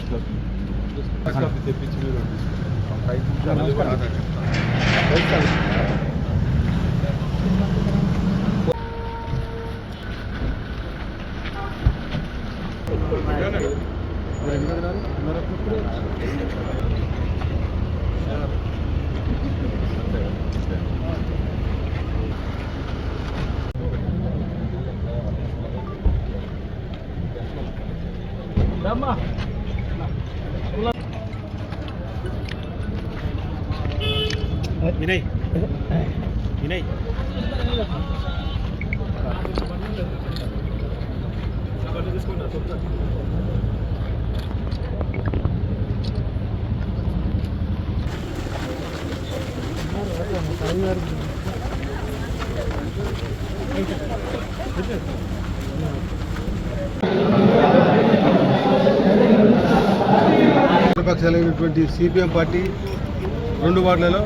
Four two one తెప్పించి మీరు ఒక ఐదు నిమిషాలు రైట్ సార్. వినయ్ వినయ్ పక్షాలైనటువంటి సిపిఎం పార్టీ రెండు వార్డులలో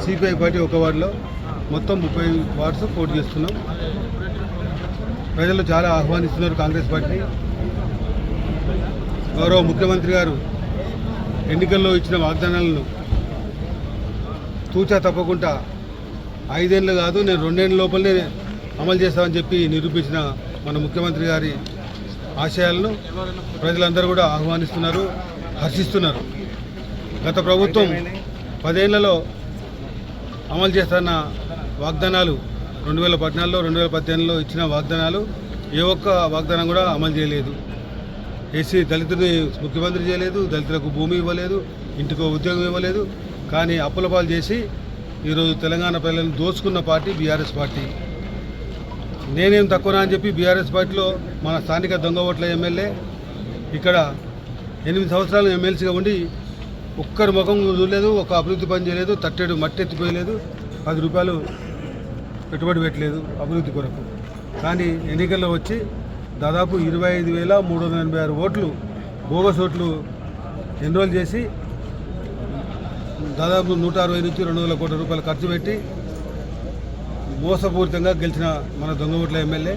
సిపిఐ పార్టీ ఒక వార్డులో మొత్తం ముప్పై వార్డ్స్ పోటీ చేస్తున్నాం. ప్రజలు చాలా ఆహ్వానిస్తున్నారు కాంగ్రెస్ పార్టీ గౌరవ ముఖ్యమంత్రి గారు ఎన్నికల్లో ఇచ్చిన వాగ్దానాలను తూచా తప్పకుండా ఐదేళ్ళు కాదు నేను రెండేళ్ళ లోపలనే అమలు చేస్తామని చెప్పి నిరూపించిన మన ముఖ్యమంత్రి గారి ఆశయాలను ప్రజలందరూ కూడా ఆహ్వానిస్తున్నారు హర్షిస్తున్నారు. గత ప్రభుత్వం పదేళ్ళలో అమలు చేస్తున్న వాగ్దానాలు రెండు వేల పద్నాలుగులో రెండు వేల పద్దెనిమిదిలో ఇచ్చిన వాగ్దానాలు ఏ ఒక్క వాగ్దానం కూడా అమలు చేయలేదు. ఏసీ దళితుని ముఖ్యమంత్రి చేయలేదు దళితులకు భూమి ఇవ్వలేదు ఇంటికో ఉద్యోగం ఇవ్వలేదు కానీ అప్పుల పాలు చేసి ఈరోజు తెలంగాణ ప్రజలను దోచుకున్న పార్టీ బీఆర్ఎస్ పార్టీ. నేనేం తక్కువనా అని చెప్పి బీఆర్ఎస్ పార్టీలో మన స్థానిక దొంగ ఓట్ల ఎమ్మెల్యే ఇక్కడ ఎనిమిది సంవత్సరాలు ఎమ్మెల్సీగా ఉండి ఒక్కరి ముఖం చూడలేదు ఒక అభివృద్ధి పని చేయలేదు తట్టెడు మట్టి ఎత్తిపోయలేదు పది రూపాయలు పెట్టుబడి పెట్టలేదు అభివృద్ధి కొరకు. కానీ ఎన్నికల్లో వచ్చి దాదాపు ఇరవై ఐదు వేల మూడు వందల ఎనభై ఆరు ఓట్లు బోగస్ ఓట్లు ఎన్రోల్ చేసి దాదాపు నూట అరవై నుంచి రెండు వందల కోట్ల రూపాయలు ఖర్చు పెట్టి మోసపూరితంగా గెలిచిన మన దొంగ ఓట్ల ఎమ్మెల్యే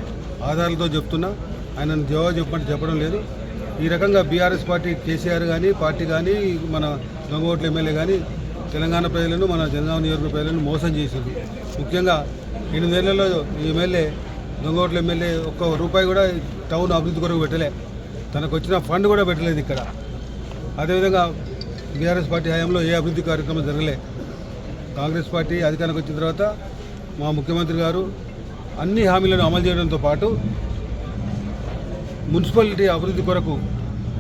ఆధారాలతో చెప్తున్నా. ఆయనను జవాబు చెప్పమంటే చెప్పడం లేదు. ఈ రకంగా బీఆర్ఎస్ పార్టీ కేసీఆర్ కానీ పార్టీ కానీ మన దొంగ ఓట్ల ఎమ్మెల్యే కానీ తెలంగాణ ప్రజలను మన జనగామ నియోజకవర్గ ప్రజలను మోసం చేసింది ముఖ్యంగా ఎనిమిదేళ్ళలో ఈ ఎమ్మెల్యే దొంగ ఓట్ల ఎమ్మెల్యే ఒక్క రూపాయి కూడా టౌన్ అభివృద్ధి కొరకు పెట్టలే. తనకు వచ్చిన ఫండ్ కూడా పెట్టలేదు ఇక్కడ. అదేవిధంగా బీఆర్ఎస్ పార్టీ హయాంలో ఏ అభివృద్ధి కార్యక్రమం జరగలే. కాంగ్రెస్ పార్టీ అధికారానికి వచ్చిన తర్వాత మా ముఖ్యమంత్రి గారు అన్ని హామీలను అమలు చేయడంతో పాటు మున్సిపాలిటీ అభివృద్ధి కొరకు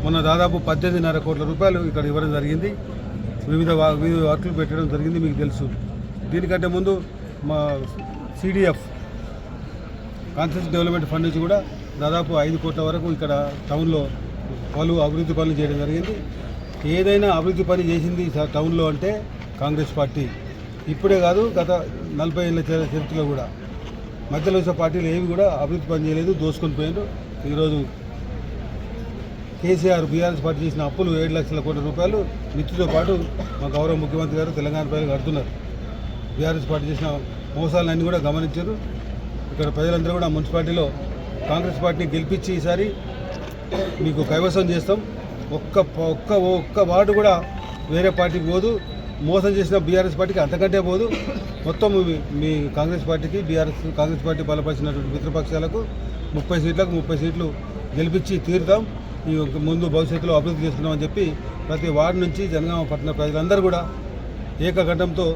మొన్న దాదాపు పద్దెనిమిదిన్నర కోట్ల రూపాయలు ఇక్కడ ఇవ్వడం జరిగింది. వివిధ వివిధ వర్కులు పెట్టడం జరిగింది మీకు తెలుసు. దీనికంటే ముందు మా సిడిఎఫ్ కాన్సెస్ డెవలప్మెంట్ ఫండ్ నుంచి కూడా దాదాపు ఐదు కోట్ల వరకు ఇక్కడ టౌన్లో పలు అభివృద్ధి పనులు చేయడం జరిగింది. ఏదైనా అభివృద్ధి పని చేసింది టౌన్లో అంటే కాంగ్రెస్ పార్టీ. ఇప్పుడే కాదు గత నలభై ఏళ్ళ చరిత్రలో కూడా. మధ్యలో పార్టీలు ఏవి కూడా అభివృద్ధి పని చేయలేదు దోసుకొని పోయారు ఈరోజు కేసీఆర్ బీఆర్ఎస్ పార్టీ చేసిన అప్పులు ఏడు లక్షల కోట్ల రూపాయలు నిత్యతో పాటు మా గౌరవ ముఖ్యమంత్రి గారు తెలంగాణ ప్రజలు కడుతున్నారు బీఆర్ఎస్ పార్టీ చేసిన మోసాలన్నీ కూడా గమనించారు. ఇక్కడ ప్రజలందరూ కూడా మున్సిపాలిటీలో కాంగ్రెస్ పార్టీని గెలిపించి ఈసారి మీకు కైవసం చేస్తాం. ఒక్క ఒక్క ఒక్క వార్డు కూడా వేరే పార్టీకి పోదు. మోసం చేసిన బీఆర్ఎస్ పార్టీకి అంతకంటే పోదు. మొత్తం మీ- మీ కాంగ్రెస్ పార్టీకి బీఆర్ఎస్ కాంగ్రెస్ పార్టీ బలపరిచినటువంటి మిత్రపక్షాలకు ముప్పై సీట్లకు ముప్పై సీట్లు గెలిపించి తీరుతాం. ఈ ముందు భవిష్యత్తులో అభివృద్ధి చేస్తున్నామని చెప్పి ప్రతి వార్డు నుంచి జనగామ పట్టణ ప్రజలందరూ కూడా ఏకగంఠంతో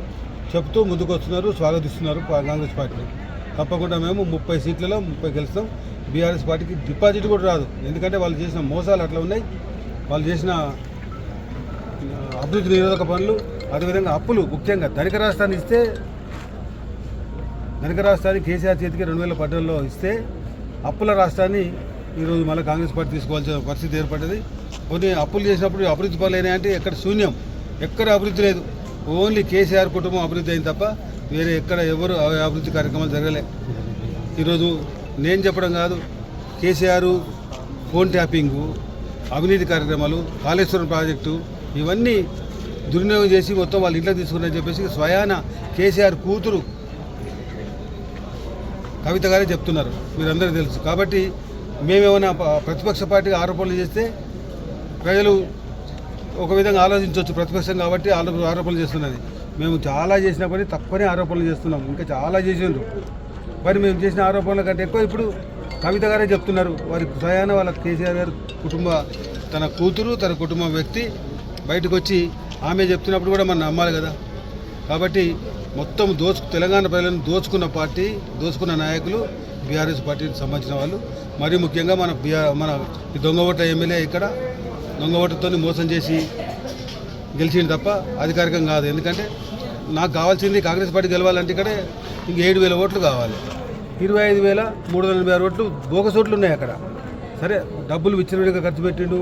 చెప్తూ ముందుకు వస్తున్నారు స్వాగతిస్తున్నారు కాంగ్రెస్ పార్టీని. తప్పకుండా మేము ముప్పై సీట్లలో ముప్పై గెలుస్తాం. బీఆర్ఎస్ పార్టీకి డిపాజిట్ కూడా రాదు. ఎందుకంటే వాళ్ళు చేసిన మోసాలు అట్లా ఉన్నాయి. వాళ్ళు చేసిన అభివృద్ధి నిరోధక పనులు అదేవిధంగా అప్పులు ముఖ్యంగా ధనిక రాష్ట్రాన్ని ఇస్తే ధనిక రాష్ట్రాన్ని కేసీఆర్ చేతికి రెండు వేల పద్దెనిమిదిలో ఇస్తే అప్పుల రాష్ట్రాన్ని ఈరోజు మళ్ళీ కాంగ్రెస్ పార్టీ తీసుకోవాల్సిన పరిస్థితి ఏర్పడ్డది. కొన్ని అప్పులు చేసినప్పుడు అభివృద్ధి పనులు అంటే ఎక్కడ శూన్యం. ఎక్కడ అభివృద్ధి లేదు. ఓన్లీ కేసీఆర్ కుటుంబం అభివృద్ధి అయింది తప్ప వేరే ఎక్కడ ఎవరు అభివృద్ధి కార్యక్రమాలు జరగలే. ఈరోజు నేను చెప్పడం కాదు కేసీఆర్ ఫోన్ ట్యాపింగు అవినీతి కార్యక్రమాలు కాళేశ్వరం ప్రాజెక్టు ఇవన్నీ దుర్వినియోగం చేసి మొత్తం వాళ్ళ ఇంట్లో తీసుకున్నారని చెప్పేసి స్వయాన కేసీఆర్ కూతురు కవిత గారే చెప్తున్నారు మీరందరూ తెలుసు. కాబట్టి మేమేమైనా ప్రతిపక్ష పార్టీకి ఆరోపణలు చేస్తే ప్రజలు ఒక విధంగా ఆలోచించవచ్చు ప్రతిపక్షం కాబట్టి ఆరోపణలు చేస్తున్నది. మేము చాలా చేసిన పని తక్కువనే ఆరోపణలు చేస్తున్నాం. ఇంకా చాలా చేసిండ్రు. మరి మేము చేసిన ఆరోపణల కంటే ఎక్కువ ఇప్పుడు కవిత గారే చెప్తున్నారు. వారి స్వయాన వాళ్ళ కేసీఆర్ గారు కుటుంబ తన కూతురు తన కుటుంబ వ్యక్తి బయటకు వచ్చి ఆమె చెప్తున్నప్పుడు కూడా మనం నమ్మాలి కదా. కాబట్టి మొత్తం దోచు తెలంగాణ ప్రజలను దోచుకున్న పార్టీ దోచుకున్న నాయకులు బీఆర్ఎస్ పార్టీకి సంబంధించిన వాళ్ళు. మరీ ముఖ్యంగా మన బీఆర్ మన ఈ దొంగ ఓట ఎమ్మెల్యే ఇక్కడ దొంగ ఓటుతో మోసం చేసి గెలిచింది తప్ప అధికారికం కాదు. ఎందుకంటే నాకు కావాల్సింది కాంగ్రెస్ పార్టీ గెలవాలంటే ఇక్కడ ఇంక ఏడు వేల ఓట్లు కావాలి. ఇరవై ఐదు వేల మూడు వందల ఎనభై ఆరు ఓట్లు బోగస్ ఉన్నాయి అక్కడ. సరే డబ్బులు విచ్చలవిడిగా ఖర్చు పెట్టిండు.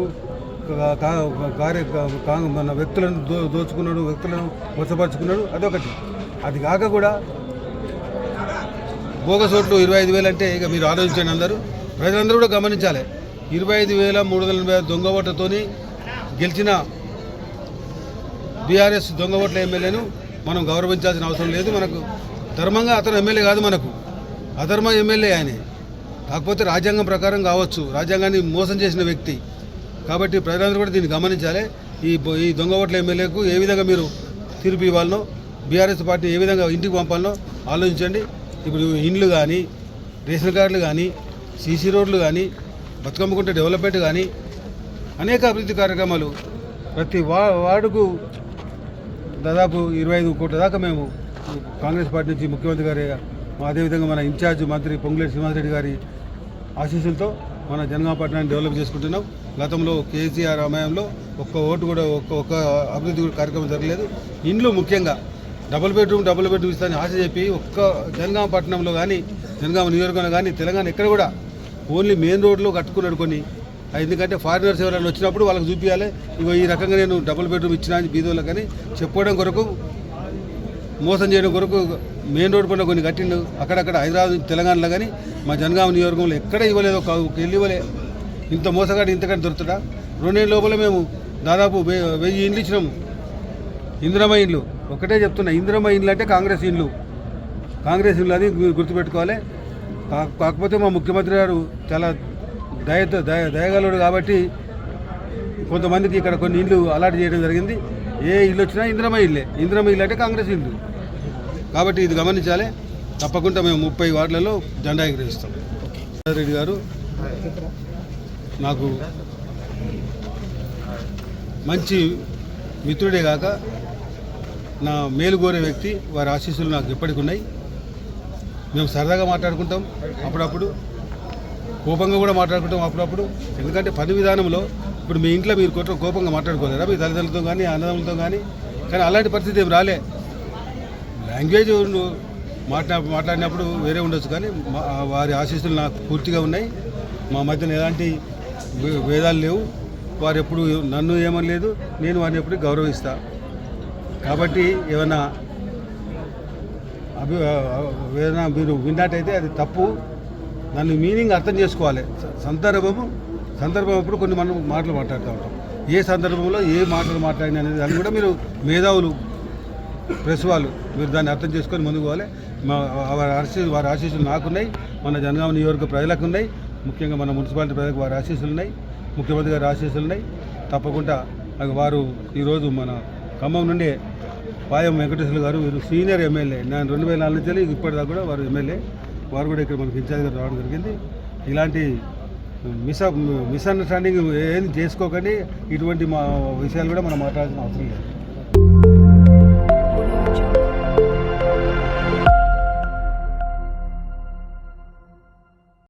కార్య కా- మన వ్యక్తులను దో దోచుకున్నాడు వ్యక్తులను మోసపరుచుకున్నాడు అదొకటి. అది కాక కూడా బోగస్ ఓట్లు ఇరవై ఐదు వేలు అంటే ఇక మీరు ఆలోచించండి అందరూ. ప్రజలందరూ కూడా గమనించాలి. ఇరవై ఐదు వేల మూడు వందల ఎనభై దొంగ ఓట్లతోని గెలిచిన బీఆర్ఎస్ దొంగ ఓట్ల ఎమ్మెల్యేను మనం గౌరవించాల్సిన అవసరం లేదు. మనకు ధర్మంగా అతను ఎమ్మెల్యే కాదు మనకు. అధర్మ ఎమ్మెల్యే ఆయన. కాకపోతే రాజ్యాంగం ప్రకారం కావచ్చు. రాజ్యాంగాన్ని మోసం చేసిన వ్యక్తి. కాబట్టి ప్రజలందరూ కూడా దీన్ని గమనించాలి. ఈ ఈ దొంగ ఓట్ల ఎమ్మెల్యేకు ఏ విధంగా మీరు తీర్పు ఇవ్వాలనో బీఆర్ఎస్ పార్టీ ఏ విధంగా ఇంటికి పంపాలనో ఆలోచించండి. ఇప్పుడు ఇండ్లు కానీ రేషన్ కార్డులు కానీ సీసీ రోడ్లు కానీ బతుకమ్మకుంట డెవలప్మెంట్ కానీ అనేక అభివృద్ధి కార్యక్రమాలు ప్రతి వా వార్డుకు దాదాపు ఇరవై ఐదు కోట్ల దాకా మేము కాంగ్రెస్ పార్టీ నుంచి ముఖ్యమంత్రి గారి అదేవిధంగా మన ఇన్ఛార్జ్ మంత్రి పొంగులేటి శ్రీనివాసరెడ్డి గారి ఆశీస్సులతో మన జనగాం పట్టణాన్ని డెవలప్ చేసుకుంటున్నాం. గతంలో కేసీఆర్ సమయంలో ఒక్క ఓటు కూడా ఒక్క ఒక్క అభివృద్ధి కూడా కార్యక్రమం జరగలేదు. ఇండ్లు ముఖ్యంగా డబుల్ బెడ్రూమ్ డబుల్ బెడ్రూమ్ ఇస్తానని ఆశ చెప్పి ఒక్క జనగామ పట్టణంలో కానీ జనగామ నియోజకవర్గంలో కానీ తెలంగాణ ఎక్కడ కూడా ఓన్లీ మెయిన్ రోడ్లో కట్టుకున్నాడు కొన్ని ఎందుకంటే ఫారినర్స్ ఎవరైనా వచ్చినప్పుడు వాళ్ళకి చూపించాలి ఇగో ఈ రకంగా నేను డబుల్ బెడ్రూమ్ ఇచ్చినా అని బీదోళ్ళకి కానీ చెప్పుకోవడం కొరకు మోసం చేయడం కొరకు మెయిన్ రోడ్ పైన కొన్ని కట్టిండు. అక్కడక్కడ హైదరాబాద్ తెలంగాణలో కానీ మా జనగామ నియోజకవర్గంలో ఎక్కడ ఇవ్వలేదు ఒక ఒక ఇల్లు ఇవ్వలే. ఇంత మోసగాడు ఇంతకంటే దొరుకుతుందా రెండేళ్ళ లోపల మేము దాదాపు వెయ్యి ఇండ్లు ఇచ్చినాము ఇందిరమ్మ ఇండ్లు. ఒకటే చెప్తున్నా ఇందిరమ్మ ఇండ్లు అంటే కాంగ్రెస్ ఇండ్లు. కాంగ్రెస్ ఇండ్లు అది గుర్తుపెట్టుకోవాలి. కాకపోతే మా ముఖ్యమంత్రి గారు చాలా దయతో దయ దయగలడు కాబట్టి కొంతమందికి ఇక్కడ కొన్ని ఇండ్లు అలాట్ చేయడం జరిగింది. ఏ ఇల్లు వచ్చినా ఇందిరమ్మ ఇల్లే ఇందిరమ్మ ఇల్లు అంటే కాంగ్రెస్ ఇల్లు కాబట్టి ఇది గమనించాలి. తప్పకుండా మేము ముప్పై వార్డులలో జెండా ఎగరేస్తాం రెడ్డి గారు. నాకు మంచి మిత్రుడే కాక నా మేలు కోరే వ్యక్తి వారి ఆశీస్సులు నాకు ఎప్పటికి ఉన్నాయి మేము సరదాగా మాట్లాడుకుంటాం అప్పుడప్పుడు కోపంగా కూడా మాట్లాడుకుంటాం అప్పుడప్పుడు. ఎందుకంటే పని విధానంలో ఇప్పుడు మీ ఇంట్లో మీరు కొట్ట కోపంగా మాట్లాడుకోలేరా? మీ తల్లిదండ్రులతో కానీ అన్నదమ్ములతో కానీ కానీ అలాంటి పరిస్థితి ఏం రాలే. లాంగ్వేజ్ మాట్లా మాట్లాడినప్పుడు వేరే ఉండొచ్చు కానీ మా- వారి ఆశీస్సులు నాకు పూర్తిగా ఉన్నాయి. మా మధ్యన ఎలాంటి భేదాలు లేవు. వారు ఎప్పుడు నన్ను ఏమనలేదు నేను వారిని ఎప్పుడు గౌరవిస్తా. కాబట్టి ఏమైనా అభి ఏదైనా మీరు విన్నట్టయితే అది తప్పు. దాని మీనింగ్ అర్థం చేసుకోవాలి. సందర్భము సందర్భం అప్పుడు కొన్ని మనం మాటలు మాట్లాడుతూ ఉంటాం. ఏ సందర్భంలో ఏ మాటలు మాట్లాడినా అనేది దాన్ని కూడా మీరు మేధావులు ప్రెస్ వాళ్ళు మీరు దాన్ని అర్థం చేసుకొని ముందుకు పోవాలి. మా వారి ఆశీస్సులు వారి ఆశీస్సులు నాకున్నాయి. మన జనగామ నియోజక ప్రజలకు ఉన్నాయి ముఖ్యంగా మన మున్సిపాలిటీ ప్రజలకు వారి ఆశీస్సులు ఉన్నాయి ముఖ్యమంత్రి గారి ఆశీస్సులు ఉన్నాయి. తప్పకుండా వారు ఈరోజు మన ఖమ్మం నుండి పాయం వెంకటేశ్వర గారు వీరు సీనియర్ ఎమ్మెల్యే. నేను రెండు వేల నాలుగు నుంచి ఇప్పటిదాకా కూడా వారు ఎమ్మెల్యే. వారు కూడా ఇక్కడ మనకి ఇన్ఛార్జ్గా రావడం జరిగింది. ఇలాంటి మిస్ మిస్అండర్స్టాండింగ్ ఏం చేసుకోకండి. ఇటువంటి మా విషయాలు కూడా మనం మాట్లాడాల్సిన అవసరం లేదు.